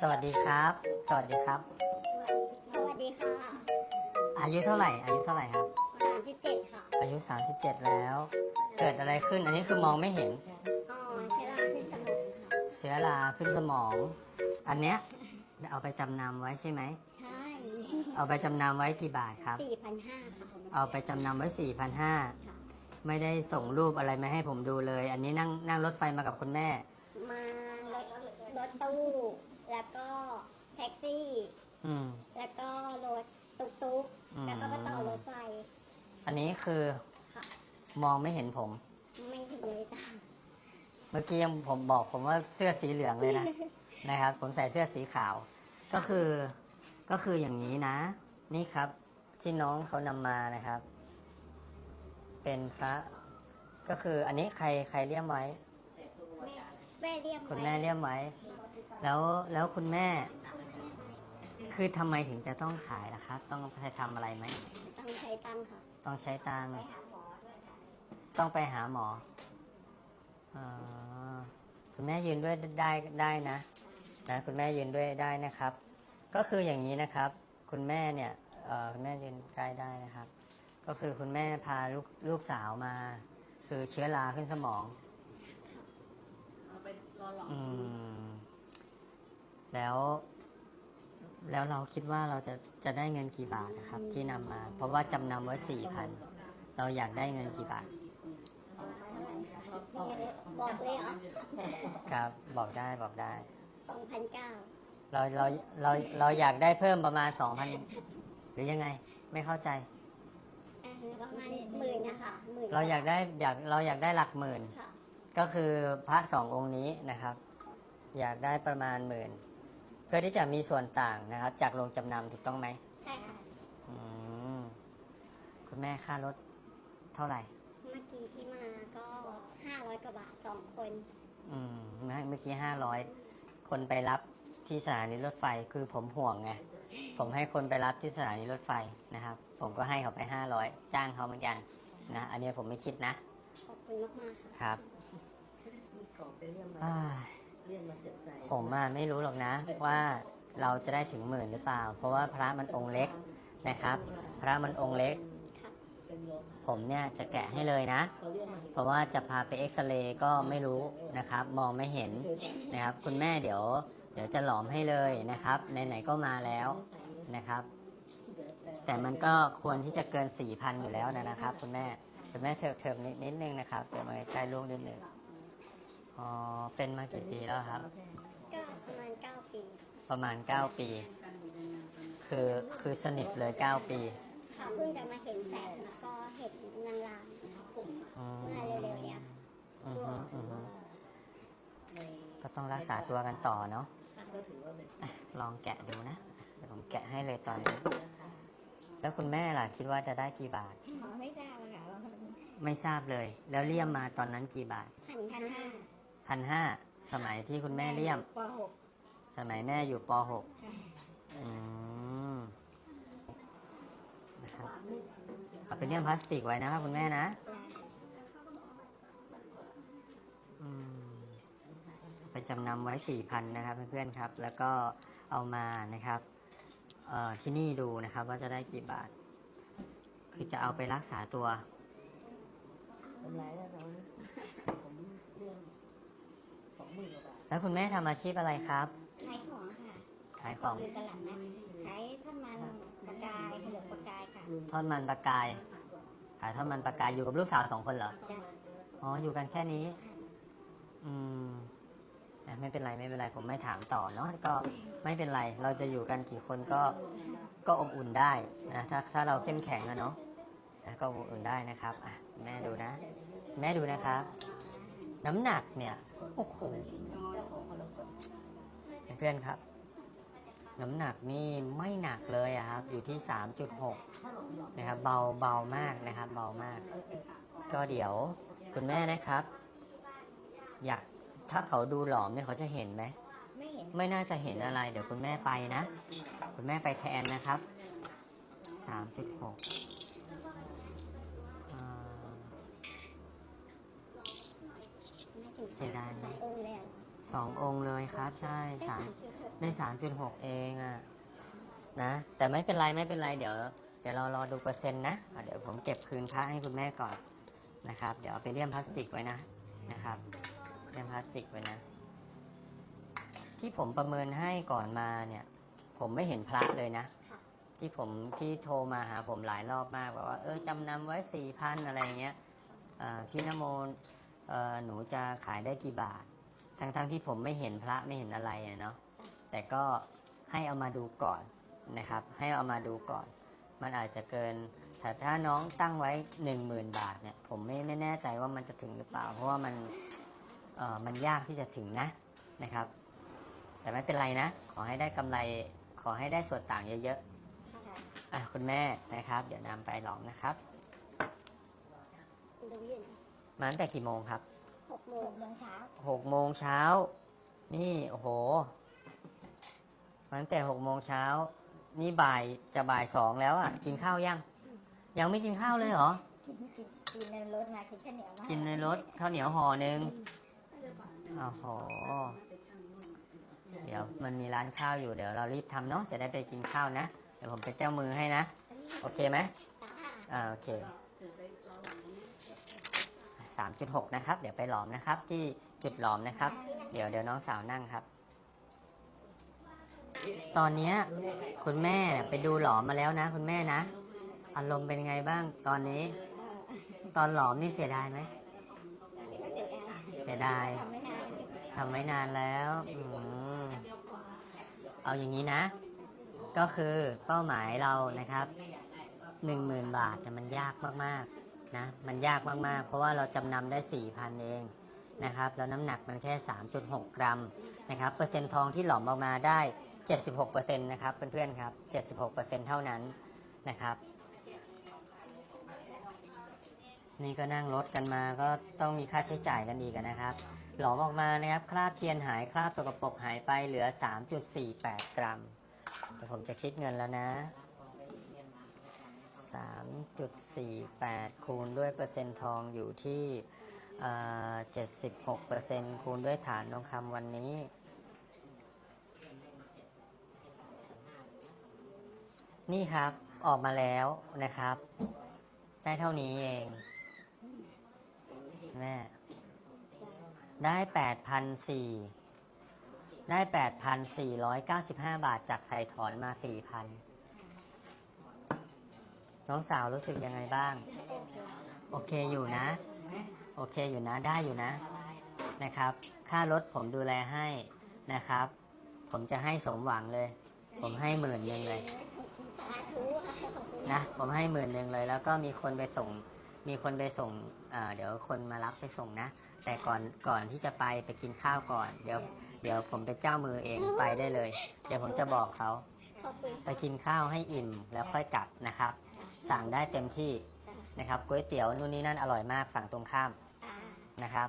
สวัสดีครับ สวัสดีครับ สวัสดีค่ะอายุเท่าไหร่ อายุเท่าไหร่ครับ สามสิบเจ็ดค่ะ อายุ 37 แล้ว เกิดอะไรขึ้น อันนี้คือมองไม่เห็น อ๋อเชื้อราขึ้นสมองค่ะ เชื้อราขึ้นสมอง อันเนี้ยเอาไปจำนำไว้ใช่ไหม ใช่เอาไปจำนำไว้กี่บาทครับ สี่พันห้าค่ะเอาไปจำนำไว้4,500ค่ะไม่ได้ส่งรูปอะไรมาให้ผมดูเลย อันนี้นั่งนั่งรถไฟมากับคุณแม่ มารถรถตู้ แล้วก็แท็กซี่ อืม แล้วก็รถตุ๊กตุ๊กอืม แล้วก็มาต่อรถไฟอันนี้คือค่ะ มองไม่เห็นผม ไม่เห็นเลยจ้ะเมื่อกี้ยังผมบอกผมว่าเสื้อสีเหลืองเลยนะ นะครับ ผมใส่เสื้อสีขาว ก็คือ ก็คืออย่างนี้นะ นี่ครับที่น้องเขานำมานะครับ เป็นพระ ก็คืออันนี้ใครใครเลี่ยมไว้ แม่เรียมคุณแม่เลี่ยมไว้ แล้วแล้วคุณแม่ คือทำไมถึงจะต้องขายล่ะครับ ต้องไปทำอะไรไหม ต้องใช้ตังค์ค่ะต้องใช้ตังค์ไปหาหมอด้วยค่ะต้องไปหาหมออ๋อคุณแม่ยืนด้วยได้ได้นะนะ คุณแม่ยืนด้วยได้นะครับ ก็คืออย่างนี้นะครับ คุณแม่เนี่ยเอ่อคุณแม่ยืนใกล้ได้นะครับ ก็คือคุณแม่พาลูกลูกสาวมา คือเชื้อราขึ้นสมอง เอาไปรอหลอมอืม แล้ว แล้วเราคิดว่าเราจะจะได้เงินกี่บาทนะครับ ที่นำมา เพราะว่าจำนำไว้สี่พันเราอยากได้เงินกี่บาทบอกเลยเหรอครับ บอกได้บอกได้ สองพันเก้าเราเราเราเราอยากได้เพิ่มประมาณสองพันหรือยังไง ไม่เข้าใจ ประมาณหมื่นนะคะหมื่นเราอยากได้อยากเราอยากได้หลักหมื่น ค่ะ ก็คือพระสององค์นี้นะครับ อยากได้ประมาณหมื่น เพื่อที่จะมีส่วนต่างนะครับ จากโรงจำนำถูกต้องไหมใช่ค่ะอืมคุณแม่ค่ารถเท่าไหร่ เมื่อกี้ที่มาก็ห้าร้อยกว่าบาทสองคนอืมเมื่อกี้ห้าร้อยคนไปรับที่สถานีรถไฟคือผมห่วงไงผมให้คนไปรับที่สถานีรถไฟนะครับ ผมก็ให้เขาไปห้าร้อยจ้างเขาเหมือนกันนะอันนี้ผมไม่คิดนะขอบคุณมากมากๆค่ะ ครับมี ของไปเรียกมาอ้าเรียกมาเสียใจผมอะไม่รู้หรอกนะว่าเราจะได้ถึงหมื่นหรือเปล่า เพราะว่าพระมันองค์เล็กนะครับ พระมันองค์เล็ก เป็นลมผมเนี่ยจะแกะให้เลยนะ เขาเรียกมาเพราะว่าจะพาไปเอ็กซเรย์ก็ไม่รู้นะครับ มองไม่เห็นนะครับ คุณแม่เดี๋ยว เดี๋ยวจะหลอมให้เลยนะครับไหนๆก็มาแล้วนะครับ แต่มันก็ควรที่จะเกิน4ี่พันอยู่แล้วนะครับ คุณแม่คุณแม่เถิบเถิบนิดนิดนึงนะครับเดี๋ยวมาใกล้ลูกนิดนึง อ๋อ เป็นมากี่ปีแล้วครับ ก็ประมาณเก้าปีประมาณ 9 ปี คือคือสนิทเลย 9 ปีค่ะเพิ่งจะมาเห็นแสงแล้วก็เห็นนางรามอืมเมื่อเร็วๆเนี่ยค่ะอือฮึอือฮึในก็ต้องรักษาตัวกันต่อเนาะก็ถือว่าเป็นอะลองแกะดูนะเดี๋ยวผมแกะให้เลยตอนนี้ นะคะแล้วคุณแม่ล่ะคิดว่าจะได้กี่บาท หมอไม่ทราบอะค่ะว่าไม่ทราบเลย แล้วเลี่ยมมาตอนนั้นกี่บาท พันพันห้า พันห้าสมัยที่คุณแม่เลี่ยมปหกสมัยแม่อยู่ปใช่ .6 อืมนะครับเอาไปเลี่ยมพลาสติกไว้นะครับคุณแม่นะ อืมไปจำนำไว้สี่พันนะครับเพื่อนๆครับ แล้วก็เอามานะครับเอ่อที่นี่ดูนะครับ ว่าจะได้กี่บาท คือจะเอาไปรักษาตัว ทำไรแล้วเรานะผมเรื่องสองหมื่นกว่าบาท แล้วคุณแม่ทำอาชีพอะไรครับ ขายของค่ะขายของอยู่ตลาดนัดขายทอดมันปลากายขนมปลากายค่ะทอดมันปลากาย ขายทอดมันปลากายอยู่กับลูกสาวสองคนเหรอ จ้ะอ๋อ อยู่กันแค่นี้ อืมแต่ไม่เป็นไรไม่เป็นไรผมไม่ถามต่อเนาะก็ไม่เป็นไร เราจะอยู่กันกี่คนก็ก็อบอุ่นได้นะถ้าถ้าเราเข้มแข็งอะเนาะนะก็อบอุ่นได้นะครับอะแม่ดูนะ แม่ดูนะครับ น้ำหนักเนี่ยโอ้โหเจ้าของมรดก เพื่อนครับ น้ำหนักนี่ไม่หนักเลยอะครับ อยู่ที่ 3.6 นะครับ เบาเบามากนะครับ เบามาก ก็เดี๋ยวคุณแม่นะครับ อยากถ้าเขาดูหลอมเนี่ยเขาจะเห็นไหมไม่เห็นไม่น่าจะเห็นอะไร เดี๋ยวคุณแม่ไปนะ คุณแม่ไปแทนนะครับ 3.6เสียดายไหม สององค์เลยอะสององค์เลยครับ ใช่สามได้สามจุดหกเองอะนะ แต่ไม่เป็นไรไม่เป็นไรเดี๋ยว เดี๋ยวเรารอดูเปอร์เซ็นต์นะอะเดี๋ยวผมเก็บคืนพระให้คุณแม่ก่อนนะครับ เดี๋ยวเอาไปเลี่ยมพลาสติกไว้นะนะครับเลี่ยมพลาสติกไว้นะ ที่ผมประเมินให้ก่อนมาเนี่ย ผมไม่เห็นพระเลยนะ ที่ผมที่โทรมาหาผมหลายรอบมากบอกว่าเออจำนำไว้สี่พันอะไรเงี้ยอ่าพี่นโมเอ่อหนูจะขายได้กี่บาท ทั้งทั้งที่ผมไม่เห็นพระไม่เห็นอะไรอะเนาะแต่ก็ให้เอามาดูก่อนนะครับ ให้เอามาดูก่อน มันอาจจะเกินแต่ถ้าน้องตั้งไว้หนึ่งหมื่นบาทเนี่ยผมไม่ไม่แน่ใจว่ามันจะถึงหรือเปล่า เพราะว่ามันเอ่อมันยากที่จะถึงนะนะครับ แต่ไม่เป็นไรนะ ขอให้ได้กำไรขอให้ได้ส่วนต่างเยอะๆอะคุณแม่นะครับ เดี๋ยวนำไปหลอมนะครับดูอยู่มาตั้งแต่กี่โมงครับ หกโมงเช้าหกโมงเช้า นี่โอ้โหมาตั้งแต่หกโมงเช้า นี่บ่ายจะบ่ายสองแล้วอะ กินข้าวยัง ยังไม่กินข้าวเลยเหรอ กินกินกินในรถมากินข้าวเหนียวมากินในรถข้าวเหนียวห่อหนึ่งโอ้โห เดี๋ยวมันมีร้านข้าวอยู่เดี๋ยวเรารีบทำเนาะจะได้ไปกินข้าวนะ เดี๋ยวผมเป็นเจ้ามือให้นะ โอเคไหมอ่าโอเค สามจุดหกนะครับ เดี๋ยวไปหลอมนะครับ ที่จุดหลอมนะครับ เดี๋ยวเดี๋ยวน้องสาวนั่งครับ ตอนเนี้ยคุณแม่ไปดูหลอมมาแล้วนะ คุณแม่นะ อารมณ์เป็นไงบ้างตอนนี้ ตอนหลอมนี่เสียดายไหมเสียดายทำไม่นานทำไม่นานแล้วอืมเอาอย่างนี้นะ ก็คือเป้าหมายเรานะครับหนึ่งหมื่นบาทเนี่ยมันยากมากๆ นะมันยากมากๆ เพราะว่าเราจำนำได้สี่พันเองนะครับแล้วน้ำหนักมันแค่ 3.6 กรัมนะครับเปอร์เซ็นต์ทองที่หลอมออกมาได้ 76%นะครับเพื่อนๆครับ 76%เท่านั้นนะครับ นี่ก็นั่งรถกันมาก็ต้องมีค่าใช้จ่ายกันอีกนะครับ หลอมออกมานะครับคราบเทียนหายคราบสกปรกหายไปเหลือ 3.48 กรัมผมจะคิดเงินแล้วนะ 3.48 คูณด้วยเปอร์เซ็นต์ทองอยู่ที่เอ่อ76เปอร์เซ็นคูณด้วยฐานทองคำวันนี้ นี่ครับออกมาแล้วนะครับ ได้เท่านี้เองแม่ได้แปดพันสี่ได้แปดพันสี่ร้อยเก้าสิบห้าบาทจากไถ่ถอนมาสี่พั นน้องสาวรู้สึกยังไงบ้าง โอเคอยู่นะ โอเคอยู่นะได้อยู่นะ นะครับ ค่ารถผมดูแลให้นะครับ ผมจะให้สมหวังเลย ผมให้หมื่นหนึ่งเลยสาธุค่ะขอบคุณนะผมให้หมื่นหนึ่งเลย แล้วก็มีคนไปส่ง มีคนไปส่งอ่าเดี๋ยวคนมารับไปส่งนะ แต่ก่อนก่อนที่จะไปไปกินข้าวก่อน เดี๋ยวเดี๋ยวผมเป็นเจ้ามือเองไปได้เลย เดี๋ยวผมจะบอกเขาขอบคุณไปกินข้าวให้อิ่มแล้วค่อยกลับนะครับ สั่งได้เต็มที่นะครับก๋วยเตี๋ยวนู่นนี่นั่นอร่อยมากฝั่งตรงข้ามอ่านะครับ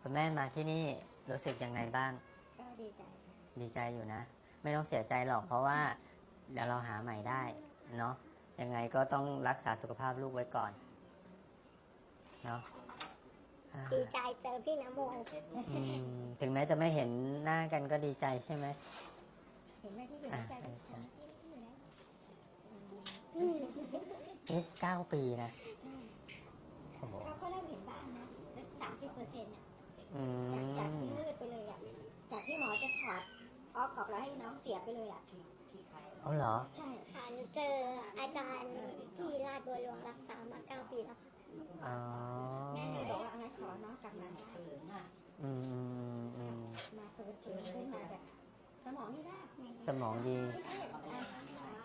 คุณแม่มาที่นี่รู้สึกยังไงบ้างก็ดีใจดีใจอยู่นะ ไม่ต้องเสียใจหรอกเพราะว่าเดี๋ยวเราหาใหม่ได้เนาะยังไงก็ต้องรักษาสุขภาพลูกไว้ก่อนเนาะอ่าดีใจเจอพี่นโมอืมถึงแม้จะไม่เห็นหน้ากันก็ดีใจใช่ไหม เห็นไหมพี่อยู่อ่าด้วย กันใช่อืมนี่เก้าปีนะโอ้โหเขาเขาเริ่มเห็นบ้างนะสักสามสิบเปอร์เซ็นต์อะอืจากจากมที่มืดไปเลยอะจากที่หมอจะถอดออกออกแล้วให้น้องเสียไปเลยอะเอาเหรอ ใช่ ค่ะหนูเจออาจารย์ที่ราชบัวหลวงรักษามาเก้าปีแล้วค่ะอ๋อ แม่เลยบอกว่าเอาไงขอน้องกลับมาได้อืมอืมอืมมาเปิดเผยขึ้นมาแบบสมองนี่ได้สมองดี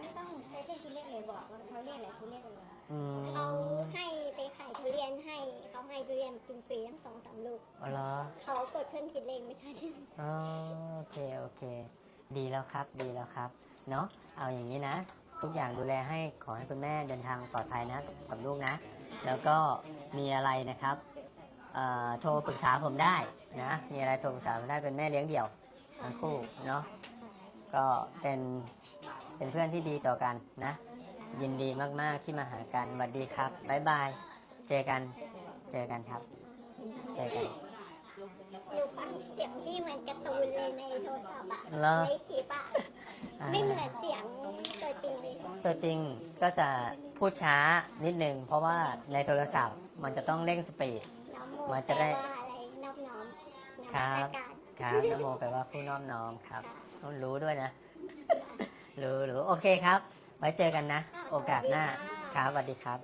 ไม่ต้องใช้เครื่องคิดเลขเลยบอกว่า เขาเรียกอะไรเขาเรียกอะไรอืมเขาให้ไปขายทุเรียนให้เขาให้ทุเรียนกินฟรีทั้งสองสามลูกเอาเหรอเขากดเครื่องคิดเลขไม่ทันอ๋อโอเคโอเค ดีแล้วครับดีแล้วครับ เนาะเอาอย่างนี้นะ ทุกอย่างดูแลให้ขอให้คุณแม่เดินทางปลอดภัยนะกับลูกนะ แล้วก็มีอะไรนะครับเอ่อโทรปรึกษาผมได้นะ มีอะไรโทรปรึกษาผมได้เป็นแม่เลี้ยงเดี่ยวทั้งคู่เนาะก็เป็นเป็นเพื่อนที่ดีต่อกันนะ ยินดีมาก ๆ ที่มาหากันสวัสดีครับบ๊ายบาย เจอกัน เจอกันครับ เจอกันหนูฟังเสียงพี่เหมือนการ์ตูนเลยในโทรศัพท์อะเหรอในคลิปอะอ่าไม่เหมือนเสียงตัวจริงเลยตัวจริงก็จะพูดช้านิดนึงเพราะว่าในโทรศัพท์มันจะต้องเร่งสปีดน้ำโมมันจะได้แปลว่าอะไรนอบน้อมครับนมัสการครับนโมแปลว่าผู้น้อมน้อมครับค่ะต้องรู้ด้วยนะรู้รู้โอเคครับ ไว้เจอกันนะ โอกาสหน้าครับสวัสดีครับ